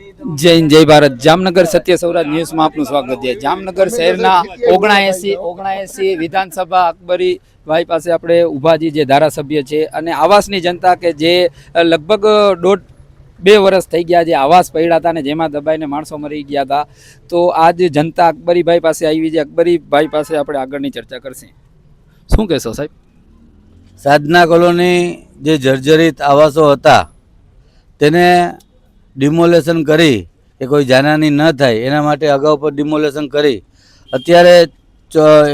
હિન્દ, જય ભારત. જામનગર સત્ય સૌરાજ ન્યૂઝમાં આપનું સ્વાગત છે. જામનગર શહેરના ઓગણાએસી ઓગણાએસી વિધાનસભા અકબરી ભાઈ પાસે આપણે ઉભાજી જે ધારાસભ્ય છે અને આવાસની જનતા કે જે લગભગ દોઢ બે વર્ષ થઈ ગયા જે આવાસ પડ્યા હતા ને જેમાં દબાઈને માણસો મરી ગયા હતા. તો આજ જનતા અકબરીભાઈ પાસે આવી છે. અકબરીભાઈ પાસે આપણે આગળની ચર્ચા કરશે. શું કહેશો સાહેબ? સાધના કોલોની જે જર્જરિત આવાસો હતા, તેને ડિમોલેશન કરી, કે કોઈ જાનહાની ન થાય, એના માટે અગાઉ પર ડિમોલેશન કરી. અત્યારે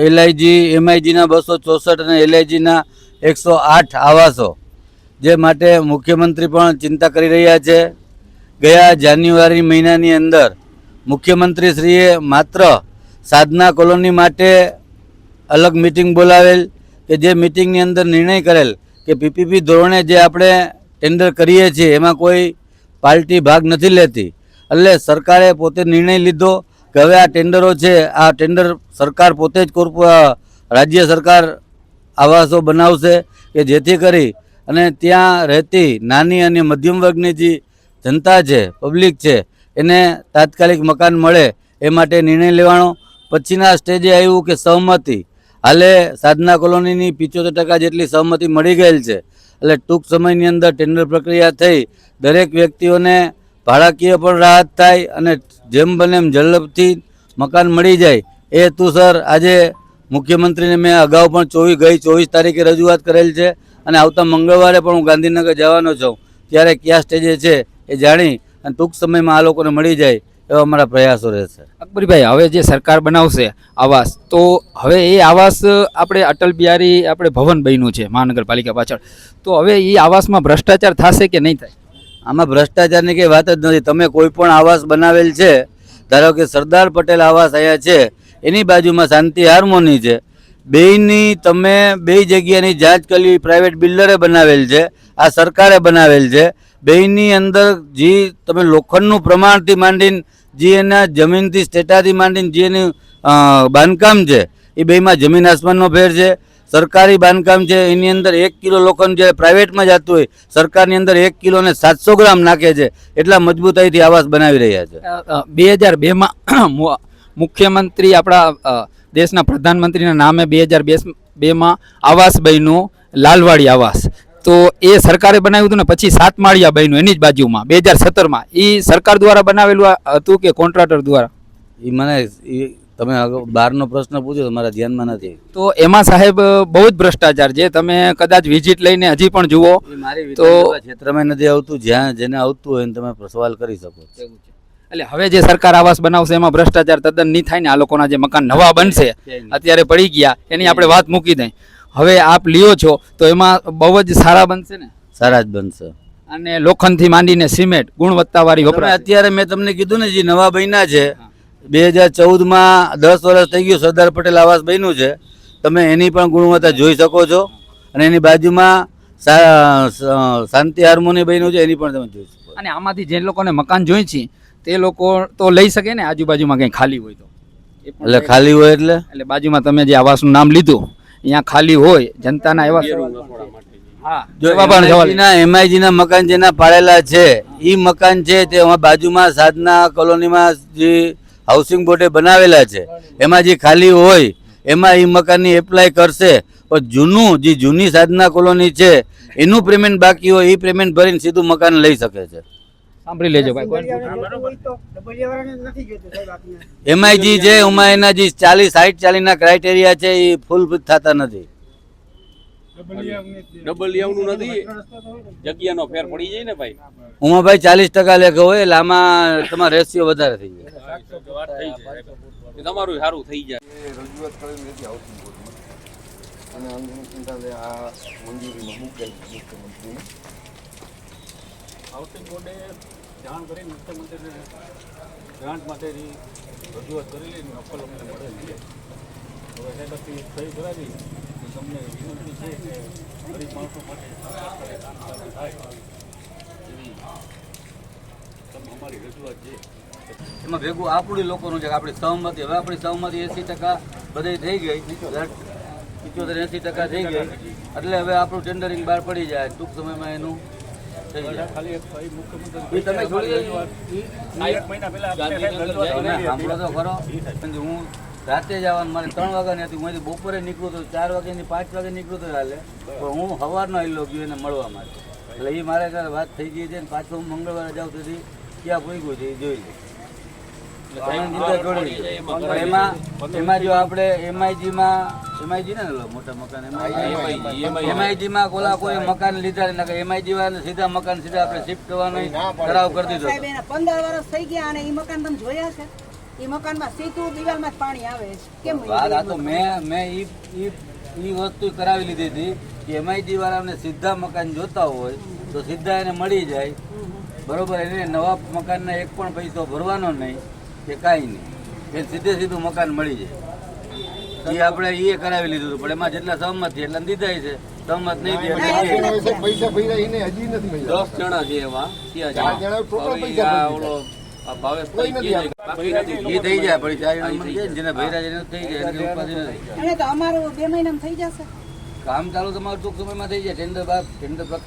એલઆઈજી એમઆઈજીના બસો ચોસઠ અને એલઆઈજીના એકસો આઠ આવાસો, જે માટે મુખ્યમંત્રી પણ ચિંતા કરી રહ્યા છે. ગયા જાન્યુઆરી મહિનાની અંદર મુખ્યમંત્રીશ્રીએ માત્ર સાધના કોલોની માટે અલગ મિટિંગ બોલાવેલ, કે જે મિટિંગની અંદર નિર્ણય કરેલ, કે પીપીપી ધોરણે જે આપણે ટેન્ડર કરીએ છીએ, એમાં કોઈ પાર્ટી ભાગ નથી લેતી. એટલે સરકારે પોતે નિર્ણય લીધો કે હવે આ ટેન્ડરો છે, આ ટેન્ડર સરકાર પોતે જ કોર્પો રાજ્ય સરકાર આવાસો બનાવશે કે જેથી કરી અને ત્યાં રહેતી નાની અને મધ્યમ વર્ગની જે જનતા છે પબ્લિક છે, એને તાત્કાલિક મકાન મળે એ માટે નિર્ણય લેવાનો. પછીના સ્ટેજે આવ્યું કે સહમતિ. હાલે સાધના કોલોનીની પિચોતેર ટકા જેટલી સહમતિ મળી ગયેલ છે. એટલે ટૂંક સમયની અંદર ટેન્ડર પ્રક્રિયા થઈ, દરેક વ્યક્તિઓને ભાડાકીય પણ રાહત થાય અને જેમ બને એમ ઝડપથી મકાન મળી જાય. એ હેતુ સર, આજે મુખ્યમંત્રીને મેં અગાઉ પણ ચોવીસ ગઈ ચોવીસ તારીખે રજૂઆત કરેલ છે અને આવતા મંગળવારે પણ હું ગાંધીનગર જવાનો છું. ત્યારે કયા સ્ટેજે છે એ જાણી અને ટૂંક સમયમાં આ લોકોને મળી જાય. એવા અમારા પ્રયાસો રહેશે. અકબરીભાઈ હવે જે સરકાર બનાવશે આવાસ તો હવે એ આવાસ આપણે અટલ બિહારી આપણે ભવન બન્યું છે મહાનગરપાલિકા પાછળ. તો હવે એ આવાસમાં ભ્રષ્ટાચાર થશે કે નહીં થાય? આમાં ભ્રષ્ટાચારની કંઈ વાત જ નથી. તમે કોઈ પણ આવાસ બનાવેલ છે ધારો કે સરદાર પટેલ આવાસ અહીંયા છે એની બાજુમાં શાંતિ હાર્મોની છે બેયની તમે બે જગ્યાની જાંચ કરી પ્રાઇવેટ બિલ્ડરે બનાવેલ છે, આ સરકારે બનાવેલ છે. બેયની અંદર જે તમે લોખંડનું પ્રમાણથી માંડીને જે એના જમીનથી સ્ટેટાથી માંડીને જે એનું બાંધકામ છે, એ બેમાં જમીન આસમાનનો ફેર છે. સરકારી બાંધકામ છે, એની અંદર એક કિલો લોખંડ જે પ્રાઇવેટમાં જતું હોય, સરકારની અંદર એક કિલો ને સાતસો ગ્રામ નાખે છે. એટલા મજબૂતાઈથી આવાસ બનાવી રહ્યા છે. બે હજાર બેમાં મુખ્યમંત્રી આપણા દેશના પ્રધાનમંત્રીના નામે બે હજાર બેમાં આવાસ બન્યું લાલવાડી આવાસ. તો એ સરકારે બનાવ્યું હતું ને પછી સાત માળિયા બન્યું એની જ બાજુમાં બે હજાર સત્તરમાં. એ સરકાર દ્વારા બનાવેલું હતું કે કોન્ટ્રાક્ટર દ્વારા? એ મને તમે બહારનો પ્રશ્ન પૂછ્યો તમારા મારા ધ્યાનમાં નથી તો એમાં સાહેબ બહુ જ ભ્રષ્ટાચાર છે. તમે કદાચ વિઝિટ લઈને હજી પણ જુઓ. તો- ક્ષેત્રમાં નથી આવતું. જ્યાં જેને આવતું હોય એને તમે સવાલ કરી શકો. એટલે હવે જે સરકાર આવાસ બનાવશે એમાં ભ્રષ્ટાચાર તદ્દન નહીં થાય ને આ લોકોના જે મકાન નવા બનશે અત્યારે પડી ગયા એની આપણે વાત મૂકી દઈ. હવે આપ લ્યો છો તો એમાં બહુ જ સારા બનશે ને? સારા જ બનશે. અને લોખંડથી માંડીને સિમેન્ટ ગુણવત્તાવાળી વપરાય અત્યારે મેં તમને કીધું ને જે નવા બન્યા છે બે હજાર ચૌદમાં દસ વર્ષ થઈ ગયું સરદાર પટેલ આવાસ બન્યું છે તમે એની પણ ગુણવત્તા જોઈ શકો છો. અને એની બાજુમાં શાંતિ હાર્મોની બન્યું છે એની પણ તમે જોઈ શકો અને આમાંથી જે લોકોને મકાન જોઈ છે તે લોકો તો લઈ શકે ને આજુબાજુમાં કંઈ ખાલી હોય તો. એટલે ખાલી હોય એટલે? એટલે બાજુમાં તમે જે આવાસનું નામ લીધું અહીંયા ખાલી હોય જનતાના એવા હા પણ સવાલ MIG ના MIG ના મકાન જેના પાડેલા છે એ મકાન છે તે બાજુમાં સાધના કોલોનીમાં જે હાઉસિંગ બોર્ડે બનાવેલા છે. એમાં જે ખાલી હોય એમાં એ મકાનની એપ્લાય કરશે. પણ જૂનું જે જૂની સાધના કોલોની છે એનું પેમેન્ટ બાકી હોય એ પેમેન્ટ ભરીને સીધું મકાન લઈ શકે છે. સાંભળી લેજો ભાઈ એમઆઈજી છે એમાં એના જે ચાલીસ સાઈઠ ચાલીસ ના ક્રાઇટેરિયા છે એ ફૂલ થતા નથી. ડબલ જગ્યાનો ફેર પડી જાય ભાઈ. ઉમાં ભાઈ ચાલીસ ટકા લેખો હોય એટલે આમાં તમારો રેશિયો વધારે થઈ જાય. તમારું સારું થઈ જાય. રજૂઆત કરીને નથી હાઉસિંગ અને અનુસંધાને આ મંજૂરીમાં મુકેલ મુખ્યમંત્રીને હાઉસિંગ બોર્ડે જાણ કરી મુખ્યમંત્રીને ગ્રાન્ટ માટેની રજૂઆત કરેલી ને અપલ અમને મળે હવે એને એનાથી થઈ કરાવી તો તમને વિનંતી છે કે ગરીબ માણસો માટે થાય. એવી તમે અમારી રજૂઆત છે. એમાં ભેગું આપણું લોકોનું છે આપણી સહમતી હવે આપણી સહમતી એસી ટકા બધી થઈ ગઈ. પિચોતેર એસી ટકા થઈ ગઈ. એટલે હવે આપણું ટેન્ડરિંગ બહાર પડી જાય. ટૂંક સમયમાં એનું થઈ હું રાતે જવાનું મારે ત્રણ વાગ્યાની હતી. હું બપોરે નીકળું તો ચાર વાગ્યાની પાંચ વાગે નીકળું તો હાલે. પણ હું સવારનો આવેલો ગયો એને મળવા માટે. એટલે એ મારે વાત થઈ ગઈ છે ને પાછો હું મંગળવારે જાઉં તેથી ક્યાં પૂગ્યું છે એ જોઈ લે. એમાં એમાં જો આપણે એમઆઈજીમાં એમઆઈજી ને મોટા મકાન એમઆઈજી માં કોલા કોઈ મકાન લીધા નથી એમઆઈજી વાળાને સીધા મકાન સીધા આપણે શિફ્ટ કરવાનો ઠરાવ કરી દીધો પંદર વર્ષ થઈ ગયા અને ઈ મકાન તમે જોયા છે? ઈ મકાનમાં સીધું દિવાલમાં જ પાણી આવે છે. કેમ વાત આ તો મેં મેં ઈ ઈ ઈ વસ્તુ કરાવી લીધી હતી કે એમઆઈજી વાળાને સીધા મકાન જોતા હોય તો સીધા એને મળી જાય. બરોબર એને નવા મકાનના એક પણ પૈસો ભરવાનો નહીં કે કાંઈ નહીં. એ સીધે સીધું મકાન મળી જાય. એ આપણે એ કરાવી લીધું હતું પણ એમાં જેટલા સહમત છે એટલા દીધા છે. સહમત નહીં થયા પૈસા ભર્યા એને હજી નથી દસ જણા છે એમાં ચાર જણા પૈસા ઓલો કામ ચાલુ તમારું ટૂંક સમયમાં થઈ જાય. ટેન્ડર બાર ટેન્ડર આપણે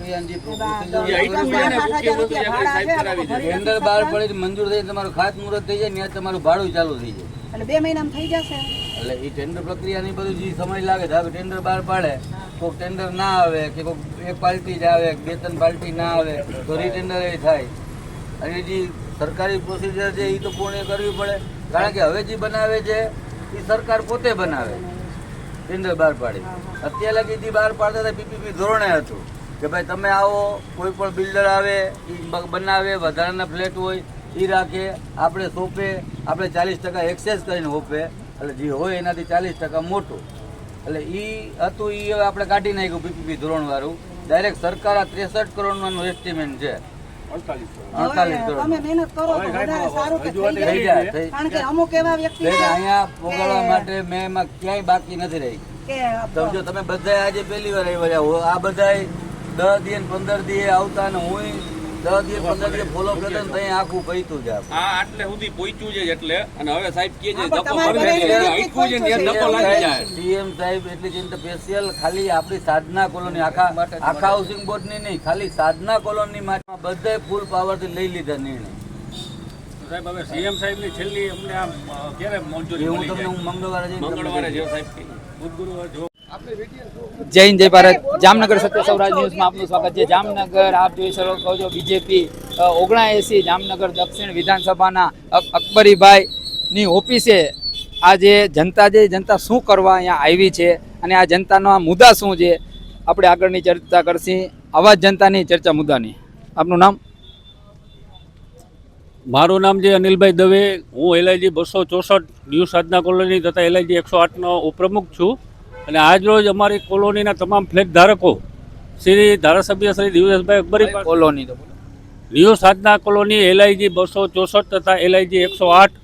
ટેન્ડર બહાર પડે મંજૂર થઈ તમારું ખાત મુહૂર્ત થઈ જાય ત્યાં તમારું ભાડું ચાલુ થઈ જાય. બે મહિનામાં થઈ જશે. એટલે એ ટેન્ડર પ્રક્રિયાની બધું જે સમય લાગે ધારો ટેન્ડર બહાર પાડે કોઈક ટેન્ડર ના આવે કે કોઈક એક પાર્ટી જ આવે, બે ત્રણ પાર્ટી ના આવે, તો રીટેન્ડર એ થાય. અને જે સરકારી પ્રોસિજર છે એ તો પૂર્ણ કરવી પડે? કારણ કે હવે જે બનાવે છે એ સરકાર પોતે બનાવે. ટેન્ડર બહાર પાડી. અત્યારે લગી જે બહાર પાડતા હતા, પીપીપી ધોરણે હતું કે ભાઈ તમે આવો, કોઈ પણ બિલ્ડર આવે એ બનાવે, વધારાના ફ્લેટ હોય એ રાખે, આપણે સોંપે, આપણે ચાલીસ ટકા એક્સેસ કરીને સોંપે એટલે જે હોય એનાથી ચાલીસ ટકા મોટું. એટલે એ હતું એ હવે આપણે કાઢી નાખ્યું પીપીપી ધોરણ વાળું ડાયરેક્ટ સરકાર આ ત્રેસઠ કરોડનું છે. કરોડ. તમે મહેનત કરો તો વધારે સારું કે થઈ થઈ જાય. જાય થઈ કારણ કે અમુક એવા વ્યક્તિ એટલે છે અહીંયા પોગાડવા માટે મેં એમાં ક્યાંય બાકી નથી રહી. કે સમજો તમે બધા આજે પહેલી વાર આવ્યા. આ બધા દસ દિન પંદર દિન આવતા ને હું દસ દિન પંદર દિન ફોલો કરતા ને ત્યાં આખું પૈતું જ આપણે. આટલે સુધી પહોંચ્યું છે એટલે અને હવે સાહેબ કહે છે હા, પણ ધક્કો તમારે કરી દે ઘરે આટલું છે ને એ પહોંચવું ધક્કો છે. લાગી જાય સીએમ સાહેબ એટલી ચિંતા સ્પેશિયલ ખાલી આપણી સાધના કોલોની આખા આખા હાઉસિંગ બોર્ડની નહીં ખાલી સાધના કોલોની માટે બધાય ફૂલ પાવરથી લઈ લીધા નિર્ણય સાહેબ હવે સીએમ સાહેબની છેલ્લી અમને આમ ક્યારે મંજૂરી હું તમને મંગળવારે સાહેબ. જો જય હિન્દ, જય ભારત. જામનગર સત્ય સૌરાજ ન્યૂઝમાં આપનું સ્વાગત છે. જામનગર આપ જોઈ શકો છો બીજેપી ઓગણાએંસી, જામનગર દક્ષિણ વિધાનસભાના અકબરીભાઈની ઓફિસે આજે જનતા જે જનતા શું કરવા અહીંયા આવી છે અને આ જનતાનો મુદ્દા શું છે, આપણે આગળની ચર્ચા કરશી. આવા જનતાની ચર્ચા મુદ્દાની. આપનું નામ? મારું નામ છે અનિલભાઈ દવે. હું એલઆઈજી બસો ચોસઠ ન્યૂ સાધના કોલોની તથા એલઆઈજી એકસો આઠનો ઉપપ્રમુખ છું. અને આજ રોજ અમારી કોલોનીના તમામ ફ્લેટ ધારકો શ્રી ધારાસભ્ય Shri Diveshbhai Akbari colony. New Sadhana colony LIG બસો ચોસઠ તથા એલઆઈજી એકસો આઠ.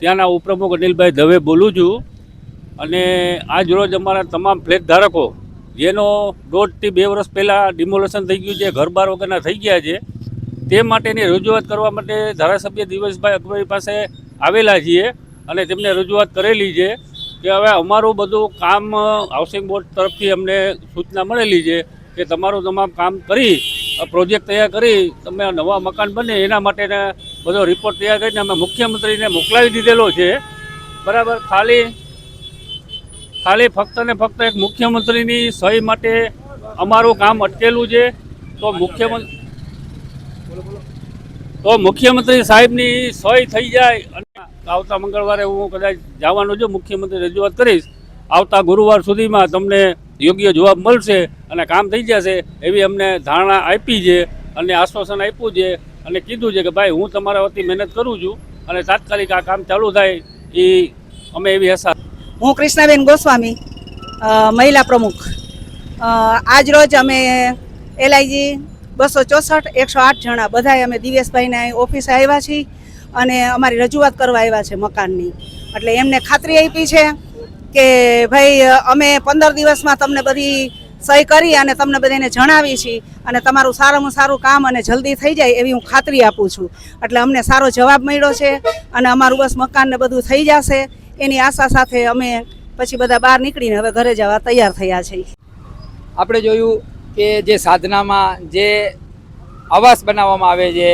ત્યાંના ઉપપ્રમુખ અનિલભાઈ દવે બોલું છું. અને આજ રોજ અમારા તમામ ફ્લેટ ધારકો જેનો દોઢથી બે વર્ષ પહેલાં ડિમોલેશન થઈ ગયું છે ઘર બાર વગરના થઈ ગયા છે તે માટેની રજૂઆત કરવા માટે ધારાસભ્ય દિવસભાઈ અકબરી પાસે આવેલા છીએ અને તેમને રજૂઆત કરેલી છે. કે હવે અમારું બધું કામ હાઉસિંગ બોર્ડ તરફથી અમને સૂચના મળેલી છે કે તમારું તમામ કામ કરી પ્રોજેક્ટ તૈયાર કરી, તમે નવા મકાન બને, એના માટેના બધો રિપોર્ટ તૈયાર કરીને અમે મુખ્યમંત્રીને મોકલાવી દીધેલો છે. બરાબર? ખાલી ખાલી ફક્ત ને ફક્ત એક મુખ્યમંત્રીની સહી માટે અમારું કામ અટકેલું છે. તો મુખ્યમંત્રી તો મુખ્યમંત્રી સાહેબની સહી થઈ જાય અને આવતા મંગળવારે હું કદાચ જવાનું છું મુખ્યમંત્રી રજૂઆત કરીશ, આવતા ગુરુવાર સુધીમાં તમને યોગ્ય જવાબ મળશે અને કામ થઈ જશે એવી અમને ધારણા આપી છે અને આશ્વાસન આપ્યું છે અને કીધું છે કે ભાઈ હું તમારા વતી મહેનત કરું છું અને તાત્કાલિક આ કામ ચાલુ થાય એ અમે એવી આશા હું કૃષ્ણાબેન ગોસ્વામી મહિલા પ્રમુખ. આજ રોજ અમે એલઆઈજી બસો ચોસઠ, એકસો આઠ જણા બધાય અમે દિવેશભાઈને ઓફિસે આવ્યા છીએ. અને અમારી રજૂઆત કરવા આવ્યા છે મકાનની. એટલે એમને ખાતરી આપી છે કે ભાઈ, અમે પંદર દિવસમાં તમને બધી સહી કરી અને તમને બધાને જણાવી છીએ અને તમારું સારામાં સારું કામ અને જલ્દી થઈ જાય એવી હું ખાતરી આપું છું. એટલે અમને સારો જવાબ મળ્યો છે અને અમારું બસ મકાનને બધું થઈ જશે એની આશા સાથે અમે પછી બધા બહાર નીકળીને હવે ઘરે જવા તૈયાર થયા છીએ. આપણે જોયું કે જે સાધનામાં જે આવાસ બનાવવામાં આવે છે,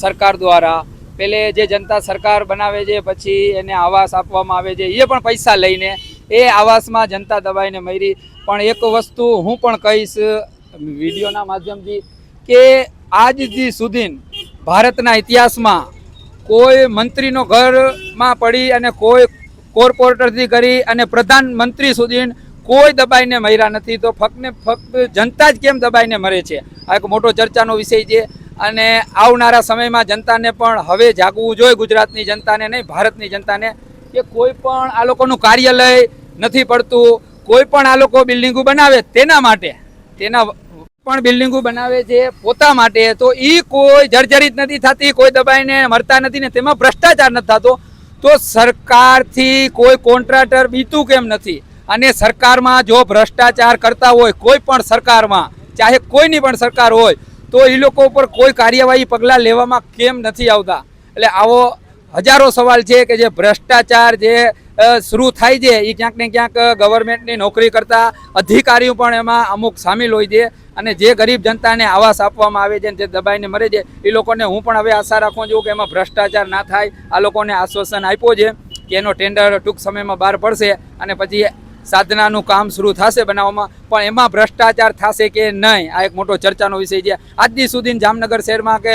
સરકાર દ્વારા પેલે જે જનતા સરકાર બનાવે છે, પછી એને આવાસ આપવામાં આવે છે, એ પણ પૈસા લઈને એ આવાસમાં જનતા દબાઈને મરી. પણ એક વસ્તુ હું પણ કહીશ, વિડીયોના માધ્યમથી, કે આજથી સુધી ભારતના ઇતિહાસમાં કોઈ મંત્રીનો ઘરમાં પડી અને કોઈ કોર્પોરેટરથી કરી અને પ્રધાનમંત્રી સુધી કોઈ દબાઈને મર્યા નથી, તો ફક્ત ફક્ત જનતા જ કેમ દબાઈને મરે છે? આ એક મોટો ચર્ચાનો વિષય છે. અને આવનારા સમયમાં જનતાને પણ હવે જાગવું જોઈએ. ગુજરાતની જનતાને નહીં, ભારતની જનતાને કે કોઈ પણ આ લોકોનું કાર્યાલય નથી પડતું, કોઈ પણ આ લોકો બિલ્ડિંગો બનાવે તેના માટે, તેના પણ બિલ્ડિંગો બનાવે છે પોતા માટે, તો એ કોઈ જર્જરિત નથી થતી, કોઈ દબાઈને મરતા નથી ને તેમાં ભ્રષ્ટાચાર નથી થતો, તો સરકારથી કોઈ કોન્ટ્રાક્ટર બીતું કેમ નથી? અને સરકારમાં જો ભ્રષ્ટાચાર કરતા હોય કોઈ પણ સરકારમાં, ચાહે કોઈની પણ સરકાર હોય તો એ લોકો ઉપર કોઈ કાર્યવાહી પગલાં લેવામાં કેમ નથી આવતા? એટલે આવો હજારો સવાલ છે કે જે ભ્રષ્ટાચાર જે શરૂ થાય છે એ ક્યાંક ને ક્યાંક ગવર્મેન્ટની નોકરી કરતા અધિકારીઓ પણ એમાં અમુક સામેલ હોય છે અને જે ગરીબ જનતાને આવાસ આપવામાં આવે છે જે દબાઈને મરે છે એ લોકોને હું પણ હવે આશા રાખું છું કે એમાં ભ્રષ્ટાચાર ના થાય. આ લોકોને આશ્વાસન આપ્યો છે કે એનો ટેન્ડર ટૂંક સમયમાં બહાર પડશે અને પછી સાધનાનું કામ શરૂ થશે બનાવવામાં, પણ એમાં ભ્રષ્ટાચાર થશે કે નહીં? આ એક મોટો ચર્ચાનો વિષય છે. આજની સુધી જામનગર શહેરમાં કે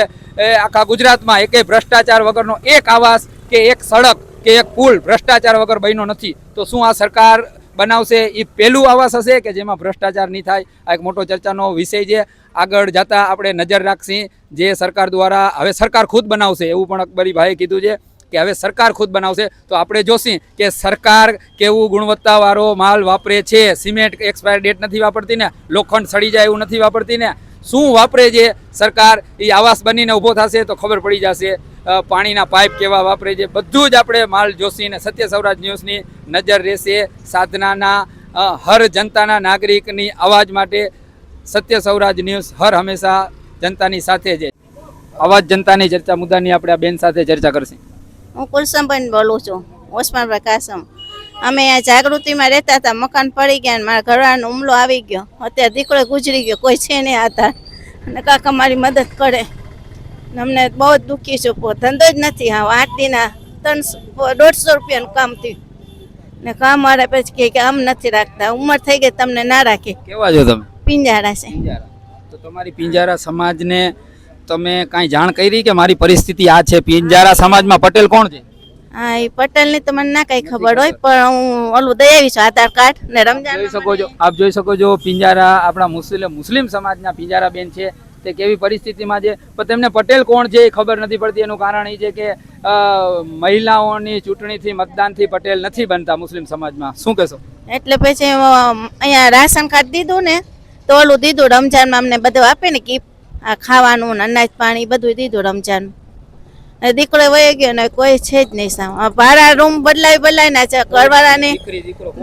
આખા ગુજરાતમાં એકેય ભ્રષ્ટાચાર વગરનો એક આવાસ કે એક સડક કે એક પુલ ભ્રષ્ટાચાર વગર બન્યો નથી. તો શું આ સરકાર બનાવશે? એ પહેલું આવાસ હશે કે જેમાં ભ્રષ્ટાચાર નહીં થાય? આ એક મોટો ચર્ચાનો વિષય છે. આગળ જતાં આપણે નજર રાખશી. જે સરકાર દ્વારા, હવે સરકાર ખુદ બનાવશે એવું પણ અકબરીભાઈએ કીધું છે. કે હવે સરકાર ખુદ બનાવશે. તો આપણે જોશી કે સરકાર કેવું ગુણવત્તાવાળો માલ વાપરે છે. સિમેન્ટ એક્સપાયર ડેટ નથી વાપરતી ને, લોખંડ સડી જાય એવું નથી વાપરતી ને. શું વાપરે છે સરકાર? એ આવાસ બનીને ઊભો થશે તો ખબર પડી જશે. પાણીના પાઇપ કેવા વાપરે છે? બધું જ આપણે માલ જોશીને સત્ય સૌરાજ ન્યૂઝની નજર રહેશે. સાધનાના હર જનતાના નાગરિકની અવાજ માટે સત્ય સૌરાજ ન્યૂઝ હર હંમેશા જનતાની સાથે છે. અવાજ જનતાની ચર્ચા મુદ્દાની આપણે આ બેન સાથે ચર્ચા કરશું. હું કુલસમબેન બોલું છું ઓસમાનભાઈ કાસમ. અમે અહીંયા જાગૃતિમાં રહેતા હતા મકાન પડી ગયા અને મારા ઘરવાળાનો હુમલો આવી ગયો. અત્યારે દીકરો ગુજરી ગયો કોઈ છે નહીં આધાર. અને કાકા મારી મદદ કરે. અમને બહુ જ દુઃખી છું ધંધો જ નથી. હા આઠ દિના ત્રણસો દોઢસો રૂપિયાનું કામ થયું. ને કામ વાળા પછી કે આમ નથી રાખતા ઉંમર થઈ ગઈ તમને ના રાખે. કેવા છો તમે? પિંજારા છે. તો તમારી પિંજારા સમાજને તમે કાંઈ જાણ કરી કે મારી પરિસ્થિતિ આ છે? પિંજારા સમાજમાં પટેલ કોણ છે? હા એ પટેલની તો મને ના કઈ ખબર હોય પણ હું ઓલું દઈ આવી છું આધાર કાર્ડ ને રમજાન જોઈ શકો છો આપ જોઈ શકો છો પિંજારા આપણા મુસ્લિમ મુસ્લિમ સમાજના પિંજારા બેન છે તે કેવી પરિસ્થિતિમાં છે? પણ તેમને પટેલ કોણ છે એ ખબર નથી પડતી. એનું કારણ એ છે કે મહિલાઓની ચૂંટણીથી મતદાનથી પટેલ નથી બનતા મુસ્લિમ સમાજમાં. શું કહેશો? એટલે પછી અહીંયા રાશન કાર્ડ દીધું ને તો ઓલું દીધું રમજાનમાં અમને બધું આપે ને કીપ આ ખાવાનું ને અનાજ પાણી બધું દીધું રમજાન અને દીકરો વહી ગયો ને કોઈ છે જ નહીં સામ આ ભાડા રૂમ બદલાવી બદલાવી ના છે ઘરવાળાની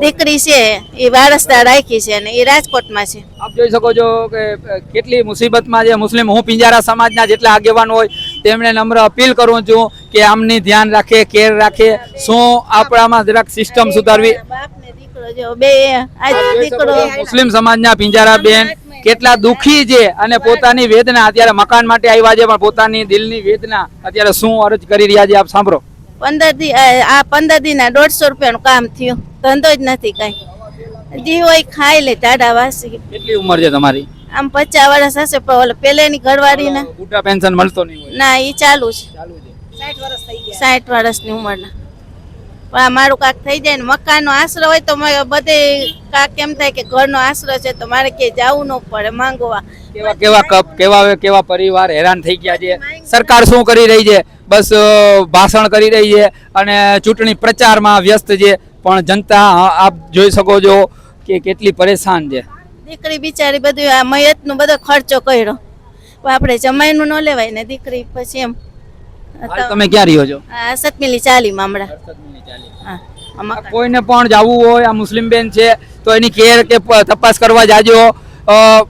દીકરી છે? એ વારસદાર રાખી છે અને એ રાજકોટમાં છે. આપ જોઈ શકો છો કે કેટલી મુસીબતમાં જે મુસ્લિમ હું પિંજારા સમાજના જેટલા આગેવાન હોય તેમણે નમ્ર અપીલ કરું છું કે આમની ધ્યાન રાખે કેર રાખે શું આપણામાં જરાક સિસ્ટમ સુધારવી? બાપ ને દીકરો જો બે આજ દીકરો મુસ્લિમ સમાજના પિંજારા બેન કેટલા દુખી છે અને પોતાની વેદના અત્યારે મકાન માટે આવ્યા છે પણ પોતાની દિલની વેદના અત્યારે શું અરજ કરી રહ્યા છે આપ સાંભળો. પંદર દી આ પંદર દિના દોઢસો રૂપિયાનું કામ થયું. ધંધો જ નથી કઈ. જે હોય ખાઈ લે ટાડા વાસી. કેટલી ઉંમર છે તમારી? આમ પચાસ વર્ષ હશે પણ ઓલો પેલેની ઘરવાળી ને પેન્શન મળતો નહીં ના એ ચાલુ છે. ચાલુ છે. સાઠ વર્ષની ઉંમરના. પણ આ મારું કાક થઈ જાય ને મકાનનો આશરો હોય તો બધે કાંક એમ થાય કે ઘરનો આશરો છે તો મારે કે જવું ન પડે માંગવા. કેવા કેવા કપ કેવા કેવા પરિવાર હેરાન થઈ ગયા છે? સરકાર શું કરી રહી છે? બસ ભાષણ કરી રહી છે અને ચૂંટણી પ્રચારમાં વ્યસ્ત છે. પણ જનતા આપ જોઈ શકો છો કે કેટલી પરેશાન છે. દીકરી બિચારી બધું આ મયતનો બધો ખર્ચો કર્યો. પણ આપણે જમાઈનું ન લેવાય ને દીકરી પછી એમ. તમે ક્યાં રહ્યો છો? અસત મિલી ચાલી હમણાં. હા આ મકાન. કોઈને પણ જવું હોય આ મુસ્લિમ બેન છે તો એની કેર કે તપાસ કરવા જાજો.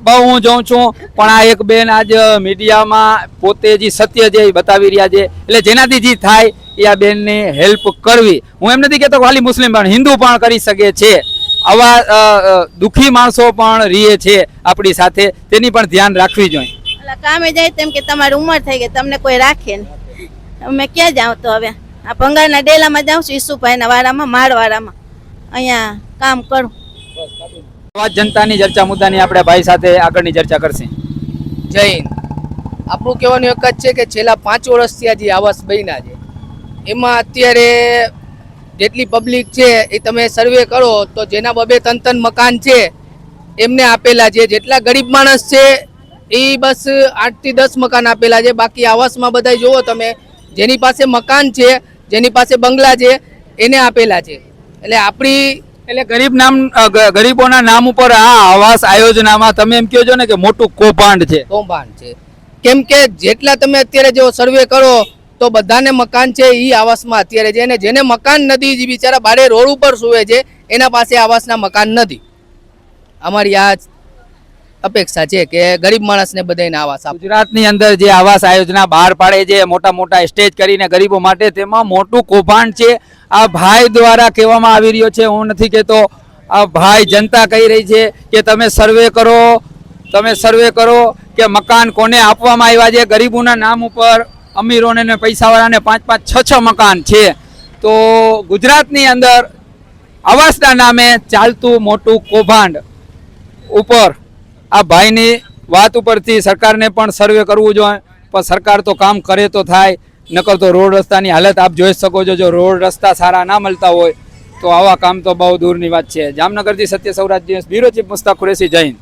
બહુ હું જોઉં છું પણ આ એક બેન આજ મીડિયામાં પોતે જે સત્ય જે બતાવી રહ્યા છે એટલે જેનાથી જે થાય એ આ બેનને હેલ્પ કરવી. હું એમ નથી કહેતો કે ખાલી મુસ્લિમ પણ હિન્દુ પણ કરી શકે છે. આવા દુઃખી માણસો પણ રીએ છે આપણી સાથે. તેની પણ ધ્યાન રાખવી જોઈએ. કામે જાય તેમ કે તમારી ઉંમર થઈ ગઈ તમને કોઈ રાખે નહીં. અમે ક્યાં જાવ તો હવે? આ ભંગારના ડેલામાં જાઉં છું ઈસુભાઈના વાડામાં માળવાડામાં અહીંયા કામ કરું. વાત જનતાની ચર્ચા મુદ્દાની આપણે ભાઈ સાથે આગળની ચર્ચા કરશે. જૈન આપણું કહેવાનું એક જ છે કે છેલ્લા પાંચ વર્ષથી આ જે આવાસ બન્યા છે એમાં અત્યારે જેટલી પબ્લિક છે એ તમે સર્વે કરો તો જેના બબે ત્રણ ત્રણ મકાન છે એમને આપેલા છે. જેટલા ગરીબ માણસ છે એ બસ આઠથી દસ મકાન આપેલા છે. બાકી આવાસમાં બધા જુઓ તમે જેની પાસે મકાન છે જેની પાસે બંગલા છે એને આપેલા છે. એટલે આપણી એટલે ગરીબ નામ ગરીબોના નામ ઉપર આ આવાસ આયોજનામાં તમે એમ કહો છો ને કે મોટું કૌભાંડ છે. કૌભાંડ છે. કેમ કે જેટલા તમે અત્યારે જો સર્વે કરો તો બધાને મકાન છે એ આવાસમાં અત્યારે છે. અને જેને મકાન નથી જે બિચારા બારે રોડ ઉપર સુવે છે એના પાસે આવાસના મકાન નથી. અમારી આ અપેક્ષા છે કે ગરીબ માણસને બધાને આવાસ આપે. ગુજરાતની અંદર જે આવાસ આયોજના બહાર પાડે છે, મોટા મોટા સ્ટેજ કરીને ગરીબો માટે તેમાં મોટું કૌભાંડ છે. આ ભાઈ દ્વારા કહેવામાં આવી રહ્યો છે, હું નથી કહેતો, આ ભાઈ જનતા કહી રહી છે કે તમે સર્વે કરો, તમે સર્વે કરો કે મકાન કોને આપવામાં આવ્યા છે. ગરીબોના નામ ઉપર અમીરોને ને પૈસાવાળાને પાંચ પાંચ છ છ મકાન છે. તો ગુજરાતની અંદર આવાસના નામે ચાલતું મોટું કૌભાંડ ઉપર આ ભાઈની વાત ઉપરથી સરકારને પણ સર્વે કરવું જોઈએ, પણ સરકાર તો કામ કરે તો થાય, નકર તો રોડ રસ્તાની હાલત આપ જોઈ શકો છો, જો રોડ રસ્તા સારા ના મળતા હોય, તો આવા કામ તો બહુ દૂરની વાત છે. જામનગરથી સત્ય સૌરાજ બ્યુરો ચીફ મુસ્તાક કુરેશી જૈન